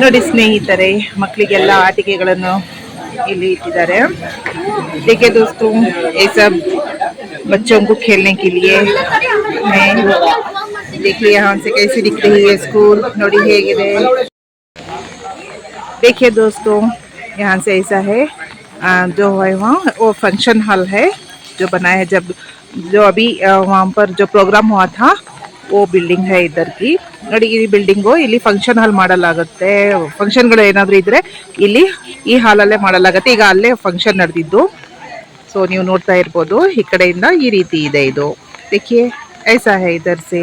ನೋಡಿ ಸ್ನೇಹಿತರೆ ಮಕ್ಕಳಿಗೆಲ್ಲ ಆಟಿಕೆಗಳನ್ನು ಇಲ್ಲಿ ಇಟ್ಟಿದ್ದಾರೆ. दोस्तों ये सब बच्चों को खेलने के लिए मैं देखिए यहाँ से कैसी दिख रही है स्कूल नोड़ी है देखिए दोस्तों यहाँ से ऐसा है जो है वहाँ वो फंक्शन हॉल है जो बनाया है जब जो अभी आ, वहाँ पर जो प्रोग्राम हुआ था वो ಬಿಲ್ಡಿಂಗ್ है इधर की ನೋಡಿ ಈ ಬಿಲ್ಡಿಂಗು ಇಲ್ಲಿ ಫಂಕ್ಷನ್ ಹಾಲ್ ಮಾಡಲಾಗುತ್ತೆ ಫಂಕ್ಷನ್ಗಳು ಏನಾದರೂ ಇದ್ರೆ ಇಲ್ಲಿ ಈ ಹಾಲಲ್ಲೇ ಮಾಡಲಾಗುತ್ತೆ ಈಗ ಅಲ್ಲೇ ಫಂಕ್ಷನ್ ನಡೆದಿದ್ದು ಸೊ ನೀವು ನೋಡ್ತಾ ಇರ್ಬೋದು ಈ ಕಡೆಯಿಂದ ಈ ರೀತಿ ಇದೆ ಇದು देखिए ऐसा है इधर से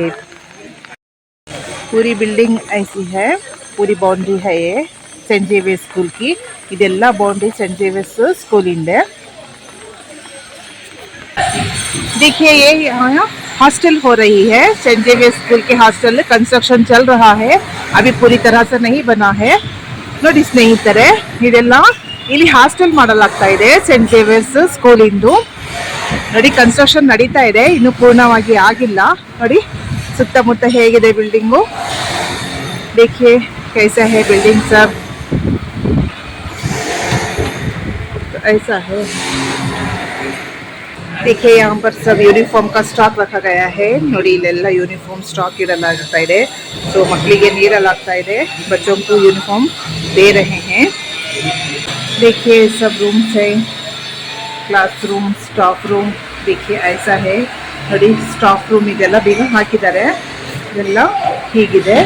पूरी बिल्डिंग ऐसी है पूरी बाउंड्री है ये सेंट जेवियर्स स्कूल की ಇದೆಲ್ಲ ಬೌಂಡ್ರಿ सेंट जेवियर्स स्कूल ಇದೆ देखिए ये यहाँ हॉस्टल हो रही है सेंट जेवियर्स स्कूल के हॉस्टल कंस्ट्रक्शन चल रहा है अभी पूरी तरह से नहीं बना है ನೋಡಿ ಸ್ನೇಹಿತರೆ ಇದೆಲ್ಲ ಇಲ್ಲಿ ಹಾಸ್ಟೆಲ್ ಮಾಡಲಾಗ್ತಾ ಇದೆ ಸೆಂಟ್ ಜೇವಿಯರ್ಸ್ ಸ್ಕೂಲ್ ಇಂದು ನೋಡಿ ಕನ್ಸ್ಟ್ರಕ್ಷನ್ ನಡೀತಾ ಇದೆ ಇನ್ನು ಪೂರ್ಣವಾಗಿ ಆಗಿಲ್ಲ ನೋಡಿ ಸುತ್ತಮುತ್ತ ಹೇಗಿದೆ ಬಿಲ್ಡಿಂಗು देखिए कैसा है बिल्डिंग सब ऐसा है देखिए यहाँ पर सब ಯೂನಿಫಾರ್ಮ್ का ಸ್ಟಾಕ್ रखा गया है ನೋಡಿ ಇಲ್ಲೆಲ್ಲ ಯೂನಿಫಾರ್ಮ್ ಸ್ಟಾಕ್ ಇಡಲಾಗ್ತಾ ಇದೆ ಸೊ ಮಕ್ಕಳಿಗೆ ನೀಡಲಾಗ್ತಾ ಇದೆ बच्चों को यूनिफॉर्म दे रहे हैं देखिए सब रूम्स है ಕ್ಲಾಸ್ ಸ್ಟಾಫ್ ರೂಮ್ देखिए ऐसा है ನೋಡಿ ಸ್ಟಾಫ್ ರೂಮ್ ಇದೆಲ್ಲ ಬೇಗ ಹಾಕಿದ್ದಾರೆ ಇದೆಲ್ಲ ಹೀಗಿದೆ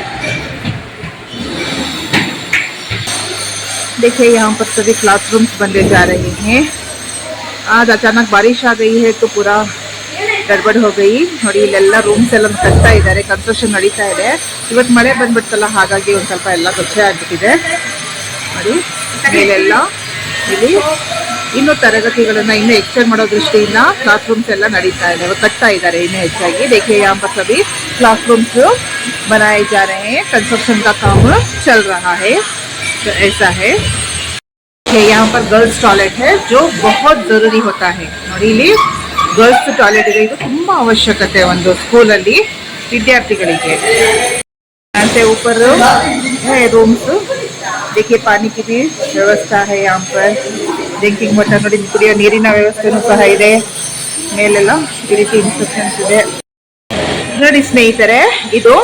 देखिए यहाँ पर सभी क्लासरूम्स बनने जा रहे हैं आज अचानक बारिश आ गई है तो पूरा ಗಡ್ಬಡ್ हो गई ನೋಡಿ ಇಲ್ಲೆಲ್ಲ ರೂಮ್ಸ್ ಎಲ್ಲ ಕಟ್ತಾ ಇದ್ದಾರೆ ಕನ್ಸ್ಟ್ರಕ್ಷನ್ ನಡೀತಾ ಇದೆ ಇವತ್ತು ಮಳೆ ಬಂದ್ಬಿಡ್ತಲ್ಲ ಹಾಗಾಗಿ ಒಂದು ಸ್ವಲ್ಪ ಎಲ್ಲ ಗೊಚ್ಚೆ ಆಗ್ಬಿಟ್ಟಿದೆ ನೋಡಿ ಮೇಲೆಲ್ಲ ಇಲ್ಲಿ ಇನ್ನು ತರಗತಿಗಳನ್ನ ಇನ್ನೂ ಎಕ್ಸ್ಟೆಂಡ್ ಮಾಡೋ ದೃಷ್ಟಿಯಿಂದ ಕ್ಲಾಸ್ ರೂಮ್ಸ್ ಎಲ್ಲ ನಡೀತಾ ಇದೆ ಕಟ್ತಾ ಇದ್ದಾರೆ ಇನ್ನೂ ಹೆಚ್ಚಾಗಿ देखिए यहाँ पर सभी क्लासरूम्स बनाए जा रहे हैं कंस्ट्रक्शन का काम चल रहा है तो ऐसा है है यहाँ पर गर्ल्स टॉयलेट है जो बहुत ज़रूरी होता है ನೋಡಿ ಇಲ್ಲಿ ಗರ್ಲ್ಸ್ ಟಾಯ್ಲೆಟ್ ಇದೆ ಇದು ತುಂಬಾ ಅವಶ್ಯಕತೆ ಒಂದು ಸ್ಕೂಲಲ್ಲಿ ವಿದ್ಯಾರ್ಥಿಗಳಿಗೆ से ऊपर है रूम्स देखिए पानी की भी ವ್ಯವಸ್ಥೆ है यहाँ पर ಡ್ರಿಂಕಿಂಗ್ ವಾಟರ್ ನೋಡಿ ಕುಡಿಯೋ ನೀರಿನ ವ್ಯವಸ್ಥೆನೂ ಸಹ ಇದೆ ಮೇಲೆಲ್ಲ ಈ ರೀತಿ ಇನ್ಸ್ಟ್ರಕ್ಷನ್ಸ್ ಇದೆ ನೋಡಿ ಸ್ನೇಹಿತರೆ ಇದು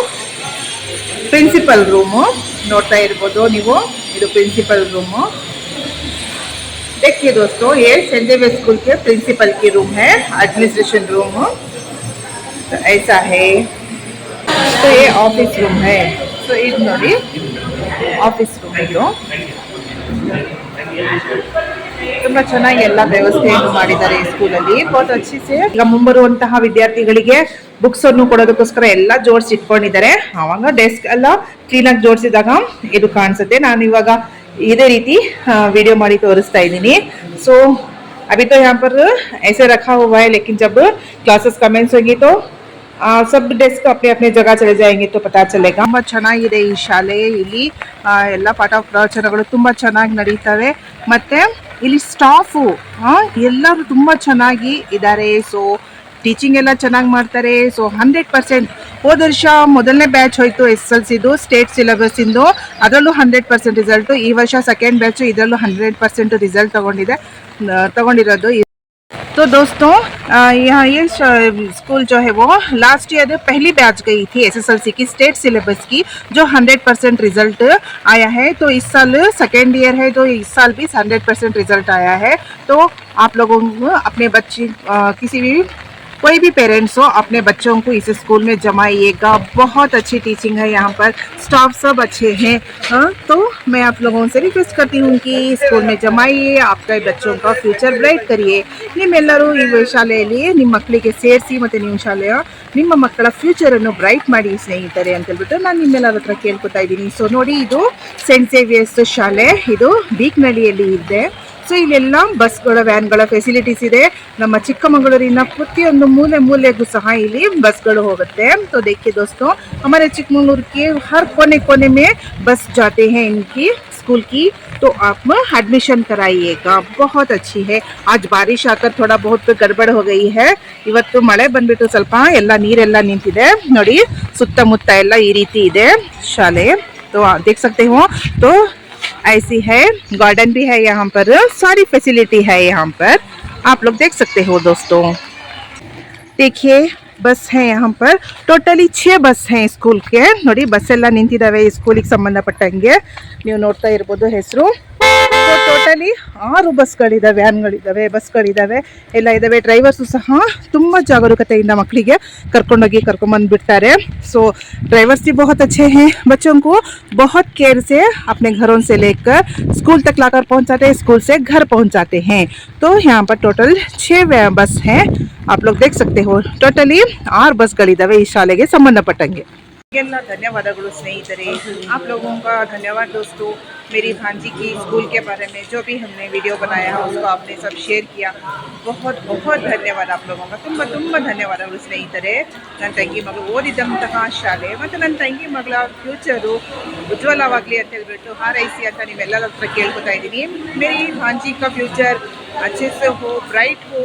ಪ್ರಿನ್ಸಿಪಲ್ ರೂಮು ನೋಡ್ತಾ ಇರ್ಬೋದು ನೀವು ಇದು ಪ್ರಿನ್ಸಿಪಲ್ रूम देखिए दोस्तों ये सेंट जेवियर स्कूल के प्रिंसिपल की रूम है एडमिनिस्ट्रेशन रूम तो ऐसा है तो ये ऑफिस रूम है तो ಇದು ನೋಡಿ ಆಫೀಸ್ ರೂಮ್ ಇದು ತುಂಬಾ ಚೆನ್ನಾಗಿ ಎಲ್ಲ ವ್ಯವಸ್ಥೆಯನ್ನು ಮಾಡಿದ್ದಾರೆ ಈ ಸ್ಕೂಲಲ್ಲಿ ಬಹುತ್ ಅಚ್ಚಿ ಸೆ ಈಗ ಮುಂಬರುವಂತಹ ವಿದ್ಯಾರ್ಥಿಗಳಿಗೆ ಬುಕ್ಸ್ ಅನ್ನು ಕೊಡೋದಕ್ಕೋಸ್ಕರ ಎಲ್ಲ ಜೋಡಿಸಿ ಇಟ್ಕೊಂಡಿದ್ದಾರೆ ಅವಾಗ ಡೆಸ್ಕ್ ಎಲ್ಲ ಕ್ಲೀನ್ ಆಗಿ ಜೋಡಿಸಿದಾಗ ಇದು ಕಾಣಿಸುತ್ತೆ ನಾನು ಇವಾಗ ಇದೇ ರೀತಿ ವಿಡಿಯೋ ಮಾಡಿ ತೋರಿಸ್ತಾ ಇದ್ದೀನಿ ಸೊ अभी तो यहाँ पर ऐसे रखा हुआ है लेकिन जब क्लासेस कमेंस होंगी तो ಆ, ಸಬ್ ಡೆಸ್ಕ್ अपने अपने जगह चले जाएंगे तो पता चलेगा ತುಂಬಾ ಚೆನ್ನಾಗಿದೆ ಈ ಶಾಲೆ ಇಲ್ಲಿ ಆ, ಎಲ್ಲ ಪಾಠ ಪ್ರವಚನಗಳು ತುಂಬಾ ಚೆನ್ನಾಗಿ ನಡೀತವೆ ಮತ್ತೆ ಇಲ್ಲಿ ಸ್ಟಾಫು ಎಲ್ಲರೂ ತುಂಬಾ ಚೆನ್ನಾಗಿ ಇದ್ದಾರೆ ಸೊ ಟೀಚಿಂಗ್ ಎಲ್ಲ ಚೆನ್ನಾಗಿ ಮಾಡ್ತಾರೆ ಸೊ ಹಂಡ್ರೆಡ್ ಪರ್ಸೆಂಟ್ ಹೋದ ವರ್ಷ ಮೊದಲನೇ ಬ್ಯಾಚ್ ಹೋಯ್ತು ಎಸ್ ಎಲ್ ಸಿದು ಸ್ಟೇಟ್ ಸಿಲೆಬಸ್ ಇಂದು ಅದರಲ್ಲೂ ಹಂಡ್ರೆಡ್ ಪರ್ಸೆಂಟ್ ರಿಸಲ್ಟು ಈ ವರ್ಷ ಸೆಕೆಂಡ್ ಬ್ಯಾಚು ಇದರಲ್ಲೂ ಹಂಡ್ರೆಡ್ ಪರ್ಸೆಂಟ್ ರಿಸಲ್ಟ್ ತಗೊಂಡಿದೆ ಆ, ತಗೊಂಡಿರೋದು तो दोस्तों अ, यहाँ ये श- स्कूल जो है वो लास्ट ईयर पहली बैच गई थी एसएसएलसी की स्टेट सिलेबस की जो 100 परसेंट रिजल्ट आया है तो इस साल सेकेंड ईयर है तो इस साल भी 100 परसेंट रिजल्ट आया है तो आप लोगों को अपने बच्चे अ, किसी भी कोई भी पेरेंट्स हो, अपने बच्चों को इस स्कूल में जमाइएगा। बहुत अच्छी टीचिंग है यहाँ पर। स्टाफ सब अच्छे हैं। हाँ, तो मैं आप लोगों से रिक्वेस्ट करती हूँ कि स्कूल में जमाइए, आपका बच्चों का फ्यूचर ब्राइट करिए। निम्लू शाली निम मकल के सेरसी मत नहीं शालिया निम्ब मकल फ्यूचर ब्राइट मी स्ने अंतु ना निम्ल हर केकोता सो नो। सेंट सेवियर्स शाले इतना बीकनलिये ಸೊ ಇಲ್ಲೆಲ್ಲ ಬಸ್ಗಳ ವ್ಯಾನ್ಗಳ ಫೆಸಿಲಿಟೀಸ್ ಇದೆ ನಮ್ಮ ಚಿಕ್ಕಮಗಳೂರಿನ ಪ್ರತಿಯೊಂದು ಮೂಲೆ ಮೂಲೆಗೂ ಸಹ ಇಲ್ಲಿ ಬಸ್ಗಳು ಹೋಗುತ್ತೆ तो देखिए दोस्तों हमारे चिकमंगलूर के हर कोने कोने में बस जाते हैं इनकी स्कूल की तो आप एडमिशन कराइएगा बहुत अच्छी है आज बारिश आकर थोड़ा बहुत गड़बड़ हो गई है ಇವತ್ತು ಮಳೆ ಬಂದ್ಬಿಟ್ಟು ಸ್ವಲ್ಪ ಎಲ್ಲ ನೀರೆಲ್ಲ ನಿಂತಿದೆ ನೋಡಿ ಸುತ್ತಮುತ್ತ ಎಲ್ಲ ಈ ರೀತಿ ಇದೆ ಶಾಲೆ तो आप देख सकते हो तो ऐसी है गार्डन भी है यहाँ पर सारी फैसिलिटी है यहाँ पर आप लोग देख सकते हो दोस्तों देखिए ಬಸ್ है यहाँ पर ಟೋಟಲಿ ಛೇ ಬಸ್ है ಸ್ಕೂಲ್ಗೆ ನೋಡಿ ಬಸ್ ಎಲ್ಲ ನಿಂತಿದ್ದಾವೆ ಈ ಸ್ಕೂಲಿಗೆ ಸಂಬಂಧಪಟ್ಟಂಗೆ ನೀವು ನೋಡ್ತಾ ಇರ್ಬೋದು ಹೆಸರು ಟೋಟಲಿ ಆರು ಬಸ್ಗಳಿದ್ದಾವೆ ವ್ಯಾನ್ಗಳಿದ್ದಾವೆ ಬಸ್ಗಳಿದ್ದಾವೆ ಎಲ್ಲ ಇದ್ದಾವೆ ಡ್ರೈವರ್ಸು ಸಹ ತುಂಬ ಜಾಗರೂಕತೆಯಿಂದ ಮಕ್ಕಳಿಗೆ ಕರ್ಕೊಂಡೋಗಿ ಕರ್ಕೊಂಬಂದು ಬಿಡ್ತಾರೆ ಸೊ ड्राइवर्स भी बहुत अच्छे हैं बच्चों को बहुत केयर से अपने घरों से लेकर स्कूल तक लाकर पहुंचाते हैं स्कूल से घर पहुंचाते हैं तो यहाँ पर टोटल छः बस हैं आप लोग देख सकते हो टोटली ಆರು ಬಸ್ಗಳಿದ್ದಾವೆ ಈ ಶಾಲೆಗೆ ಸಂಬಂಧಪಟ್ಟಂಗೆ ಎಲ್ಲ ಧನ್ಯವಾದಗಳು ಸ್ನೇಹಿತರೆ आप लोगों का धन्यवाद दोस्तों मेरी भांजी की स्कूल के बारे में जो भी हमने वीडियो बनाया है उसको आपने सब शेयर किया बहुत बहुत ಧನ್ಯವಾದ आप लोगों का ತುಂಬ ತುಂಬ ಧನ್ಯವಾದಗಳು ಸ್ನೇಹಿತರೆ ನನ್ನ ತಂಗಿ ಮಗಳು ಓದಿದಂತಹ ಶಾಲೆ ಮತ್ತು ನನ್ನ ತಂಗಿ ಮಗಳ ಫ್ಯೂಚರು ಉಜ್ವಲವಾಗಲಿ ಅಂತ ಹೇಳ್ಬಿಟ್ಟು ಹಾರೈಸಿ ಅಂತ ನೀವೆಲ್ಲರ ಹತ್ರ ಕೇಳ್ಕೊತಾ ಇದ್ದೀನಿ ಮೇರಿ भांजी का फ्यूचर अच्छे से हो ब्राइट हो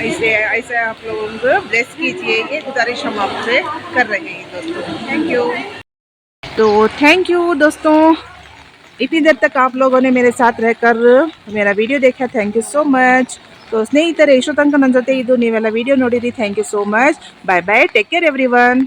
ऐसे ऐसे आप लोगों को ब्लेस कीजिए ये गुजारिश हम आपसे कर रहे हैं दोस्तों थैंक यू तो थैंक यू दोस्तों इतनी देर तक आप लोगों ने मेरे साथ रहकर मेरा ವಿಡಿಯೋ देखा thank you so much so ಸ್ನೇಹಿತರೆ ಇಷ್ಟೋ ತನಕ ನನ್ನ ಜೊತೆ ಇದು ನೀವೆಲ್ಲ ವಿಡಿಯೋ ನೋಡಿರಿ thank you so much bye bye take care everyone